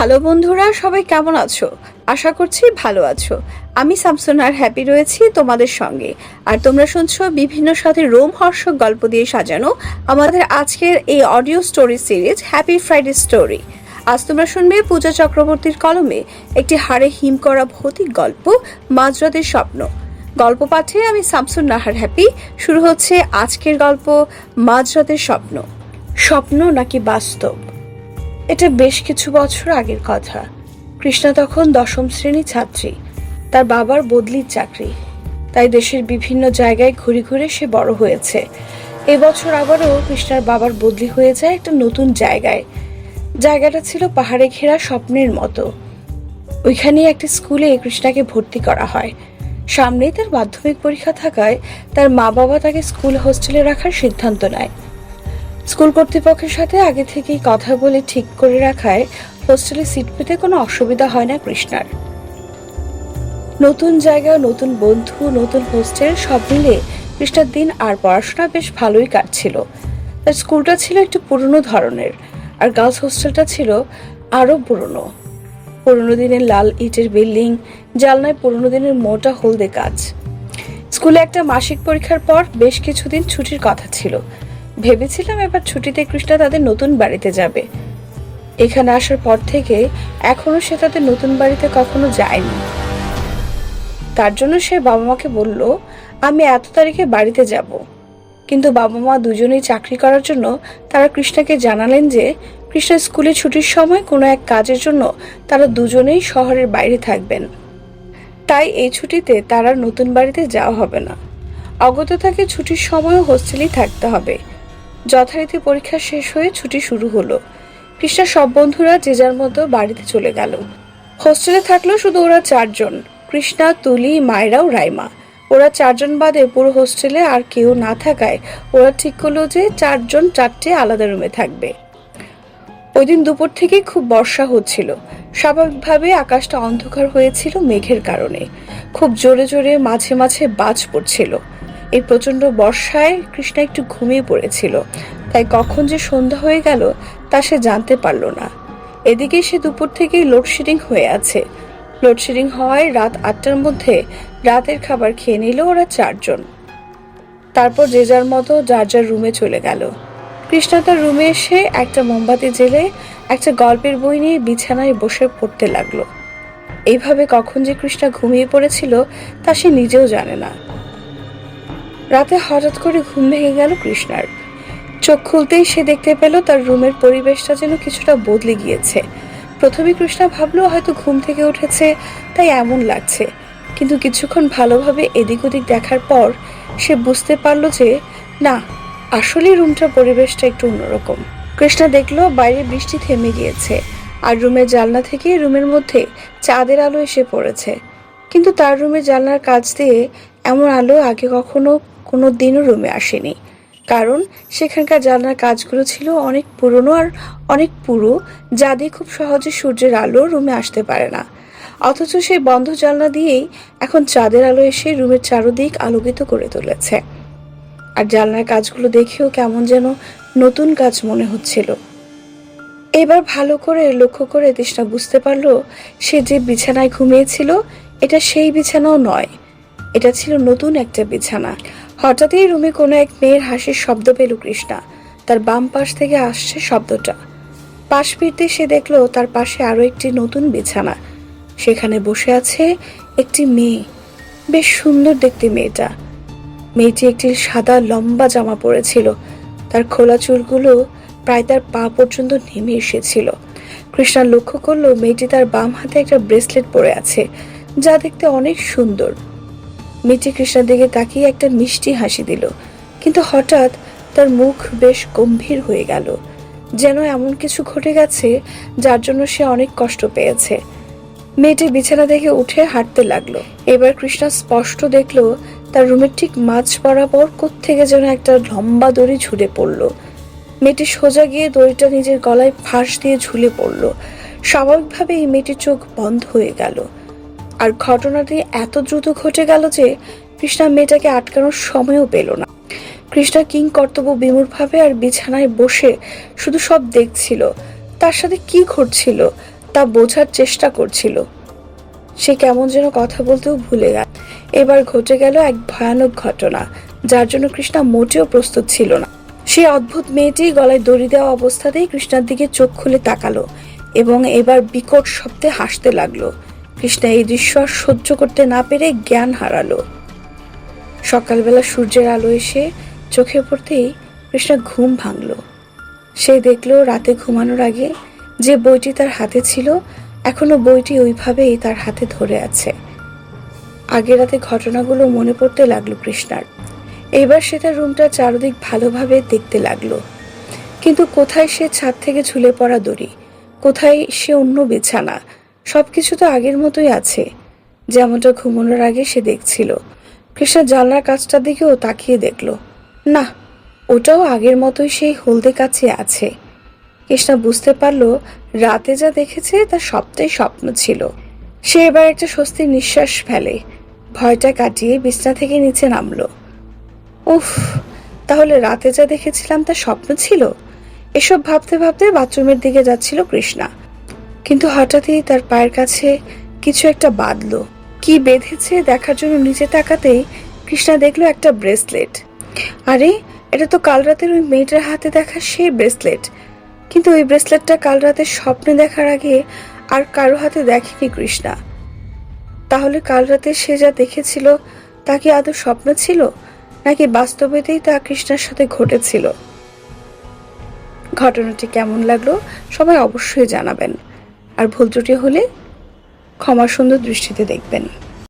Hello বন্ধুরা, সবাই কেমন আছো? আশা করছি ভালো আছো। আমি সামসুন আর হ্যাপি রয়েছি তোমাদের সঙ্গে। আর তোমরা শুনছো বিভিন্ন সাথে রোম হর্ষক গল্প দিয়ে সাজানো আমাদের আজকের এই audio story series happy Friday story আজ তোমরা শুনবে পূজা চক্রবর্তীর কলমে একটি হাড়ে হিম করা ভৌতিক গল্প মাঝরাতের স্বপ্ন। গল্প পাঠে আমি শামসুন নাহার হ্যাপি শুরু হচ্ছে আজকের গল্প মাঝরাতের স্বপ্ন। স্বপ্ন নাকি বাস্তব? এটা বেশ কিছু বছর আগের কথা। কৃষ্ণা তখন দশম শ্রেণি ছাত্রী। তার বাবার বদলির চাকরি। তাই দেশের বিভিন্ন জায়গায় ঘুরে ঘুরে সে বড় হয়েছে। এবছর আবারও কৃষ্ণার বাবার বদলি হয়ে যায় একটা নতুন জায়গায়। জায়গাটা ছিল পাহাড়ে ঘেরা স্বপ্নের মতো। ওইখানেই একটা স্কুলে কৃষ্ণাকে ভর্তি করা হয়। সামনেই তার মাধ্যমিক পরীক্ষা থাকায় তার মা বাবা তাকে স্কুল হোস্টেলে রাখার সিদ্ধান্ত নেয়। স্কুল কর্তৃপক্ষের সাথে আগে থেকেই কথা বলে ঠিক করে রাখায় হোস্টেলে সিট পেতে কোনো অসুবিধা হয় না কৃষ্ণার। নতুন জায়গা, নতুন বন্ধু, নতুন হোস্টেল সব মিলে কৃষ্ণার দিন আর পড়াশোনা বেশ ভালোই কাটছিল। তার স্কুলটা ছিল একটু পুরনো ধরনের আর গার্লস হোস্টেলটা ছিল আরও পুরনো। পুরনো দিনের লাল ইটের বিল্ডিং জালনায় পুরনো দিনের মোটা হলদে কাজ। স্কুলে একটা মাসিক পরীক্ষার পর বেশ কিছুদিন ছুটির কথা ছিল। ভেবেছিলাম এবার ছুটিতে কৃষ্ণা তাদের নতুন বাড়িতে যাবে। এখানে আসার পর থেকে এখনও সে তাদের নতুন বাড়িতে কখনো যায়নি। তার জন্য সে বাবা মাকে বলল, আমি এত তারিখে বাড়িতে যাব। কিন্তু বাবা মা দুজনেই চাকরি করার জন্য তারা কৃষ্ণাকে জানালেন যে, কৃষ্ণা স্কুলে ছুটির সময় কোনো এক কাজের জন্য তারা দুজনেই শহরের বাইরে থাকবেন। তাই এই ছুটিতে তারা নতুন বাড়িতে যাওয়া হবে না। অগত তাকে ছুটির সময়ও হোস্টেলেই থাকতে হবে। যথারীতি পরীক্ষা শেষ হয়ে ছুটি শুরু হলো। কৃষ্ণার সব বন্ধুরা যে যার মতো বাড়িতে চলে গেল। হোস্টেলে থাকল শুধু ওরা চারজন, কৃষ্ণা, তুলি, মায়রা ও রাইমা। ওরা চারজন বাদে পুরো হোস্টেলে আর কেউ না থাকায় ওরা ঠিক করল যে চারজন চারটে আলাদা রুমে থাকবে। ওই দিন দুপুর থেকেই খুব বর্ষা হচ্ছিল। স্বাভাবিকভাবে আকাশটা অন্ধকার হয়েছিল মেঘের কারণে। খুব জোরে জোরে মাঝে মাঝে বাজ পড়ছিল। এই প্রচণ্ড বর্ষায় কৃষ্ণা একটু ঘুমিয়ে পড়েছিল। তাই কখন যে সন্ধ্যা হয়ে গেল তা সে জানতে পারল না। এদিকে সে দুপুর থেকেই লোডশেডিং হয়ে আছে। লোডশেডিং হওয়ায় রাত আটটার মধ্যে রাতের খাবার খেয়ে নিল ওরা চারজন। তারপর যে যার মতো যার যার রুমে চলে গেল। কৃষ্ণা তার রুমে এসে একটা মোমবাতি জেলে একটা গল্পের বই নিয়ে বিছানায় বসে পড়তে লাগল। এইভাবে কখন যে কৃষ্ণা ঘুমিয়ে পড়েছিল তা সে নিজেও জানে না। রাতে হঠাৎ করে ঘুম ভেঙে গেল কৃষ্ণার। চোখ খুলতেই সে দেখতে পেল তার রুমের পরিবেশটা যেন কিছুটা বদলে গিয়েছে। প্রথমে কৃষ্ণা ভাবলো হয়তো ঘুম থেকে উঠেছে, তাই এমন লাগছে। কিন্তু কিছুক্ষণ ভালোভাবে এদিক ওদিক দেখার পর সে বুঝতে পারল যে, না, আসলেই রুমটার পরিবেশটা একটু অন্যরকম। কৃষ্ণা দেখল বাইরে বৃষ্টি থেমে গিয়েছে, আর রুমের জানলা থেকে রুমের মধ্যে চাঁদের আলো এসে পড়েছে। কিন্তু তার রুমের জানলার কাজ দিয়ে এমন আলো আগে কখনো কোনো দিনও রুমে আসেনি। কারণ সেখানকার জানলার কাজগুলো ছিল অনেক পুরনো আর অনেক পুরো, যা দিয়ে খুব সহজে সূর্যের আলো রুমে আসতে পারে না। অথচ সেই বন্ধ জানলা দিয়েই এখন চাঁদের আলো এসে রুমের চারদিক আলোকিত করে তুলেছে। আর জানলার কাজগুলো দেখেও কেমন যেন নতুন কাজ মনে হচ্ছিল। এবার ভালো করে লক্ষ্য করে তৃষ্ণা বুঝতে পারল, সে যে বিছানায় ঘুমিয়েছিল, এটা সেই বিছানাও নয়। এটা ছিল নতুন একটা বিছানা। হঠাৎই রুমে কোনো এক মেয়ের হাসির শব্দ পেল কৃষ্ণা। তার বাম পাশ থেকে আসছে শব্দটা। পাশ ফিরতে সে দেখল তার পাশে আরও একটি নতুন বিছানা। সেখানে বসে আছে একটি মেয়ে। বেশ সুন্দর দেখতে মেয়েটা। মেয়েটি একটি সাদা লম্বা জামা পরেছিল। তার খোলা চুলগুলো প্রায় তার পা পর্যন্ত নেমে এসেছিল। কৃষ্ণা লক্ষ্য করল মেয়েটি তার বাম হাতে একটা ব্রেসলেট পরে আছে, যা দেখতে অনেক সুন্দর। মেয়েটি কৃষ্ণার দিকে তাকিয়ে একটা মিষ্টি হাসি দিল। কিন্তু হঠাৎ তার মুখ বেশ গম্ভীর হয়ে গেল। যেন এমন কিছু ঘটে গেছে যার জন্য সে অনেক কষ্ট পেয়েছে। মেয়েটি বিছানা থেকে উঠে হাঁটতে লাগল। এবার কৃষ্ণা স্পষ্ট দেখল তার রুমের ঠিক মাঝ বরাবর কোত্থেকে যেন একটা লম্বা দড়ি ঝুলে পড়ল। মেয়েটি সোজা গিয়ে দড়িটা নিজের গলায় ফাঁস দিয়ে ঝুলে পড়ল। স্বাভাবিকভাবে এই মেয়েটির চোখ বন্ধ হয়ে গেল। আর ঘটনাটি এত দ্রুত ঘটে গেল যে কৃষ্ণা মেয়েটাকে আটকানোর সময়ও পেল না। কৃষ্ণা কিং কর্তব্য বিমূঢ়ভাবে আর বিছানায় বসে শুধু সব দেখছিল। তার সাথে কি ঘটছিল তা বোঝার চেষ্টা করছিল। সে কেমন যেন কথা বলতেও ভুলে গেল। এবার ঘটে গেল এক ভয়ানক ঘটনা, যার জন্য কৃষ্ণা মোটেও প্রস্তুত ছিল না। সে অদ্ভুত মেয়েটি গলায় দড়ি দেওয়া অবস্থাতেই কৃষ্ণার দিকে চোখ খুলে তাকালো এবং এবার বিকট শব্দে হাসতে লাগল। কৃষ্ণা এই দৃশ্য আর সহ্য করতে না পেরে জ্ঞান হারালো। সকালবেলা সূর্যের আলো এসে চোখে পড়তেই কৃষ্ণা ঘুম ভাঙল। সে দেখল রাতে ঘুমানোর আগে যে বইটি তার হাতে ছিল, এখনও বইটি ওইভাবেই তার হাতে ধরে আছে। আগের রাতে ঘটনাগুলো মনে পড়তে লাগল কৃষ্ণার। এইবার সে তার রুমটা চারদিক ভালোভাবে দেখতে লাগল। কিন্তু কোথায় সে ছাদ থেকে ঝুলে পড়া দড়ি? কোথায় সে অন্য বিছানা? সবকিছু তো আগের মতোই আছে। যেমনটা ঘুমানোর আগে সে দেখছিল। কৃষ্ণা জানলার কাজটার দিকেও তাকিয়ে দেখল। না, ওটাও আগের মতোই সেই হলদে কাছে আছে। কৃষ্ণা বুঝতে পারল, রাতে যা দেখেছে তা সবটাই স্বপ্ন ছিল। সে এবার একটা স্বস্তির নিঃশ্বাস ফেলে। ভয়টা কাটিয়ে বিছনা থেকে নিচে নামলো। উফ, তাহলে রাতে যা দেখেছিলাম তা স্বপ্ন ছিল? এসব ভাবতে ভাবতে বাথরুমের দিকে যাচ্ছিল কৃষ্ণা। কিন্তু হঠাৎই তার পায়ের কাছে কিছু একটা বাঁধলো। কি বেঁধেছে দেখার জন্য নিচে তাকাতেই কৃষ্ণা দেখল একটা ব্রেসলেট। আরে, এটা তো কাল রাতের ওই মেয়েটার হাতে দেখা সেই ব্রেসলেট। কিন্তু ওই ব্রেসলেটটা কাল রাতে স্বপ্নে দেখার আগে আর কারও হাতে দেখেনি কৃষ্ণা। তাহলে কাল রাতে সে যা দেখেছিল, তা কি আদৌ স্বপ্ন ছিল? নাকি বাস্তবেতেই তা কৃষ্ণার সাথে ঘটেছিল? ঘটনাটি কেমন লাগল সবাই অবশ্যই জানাবেন। আর ভুল ত্রুটি হলে ক্ষমা সুন্দর দৃষ্টিতে দেখবেন।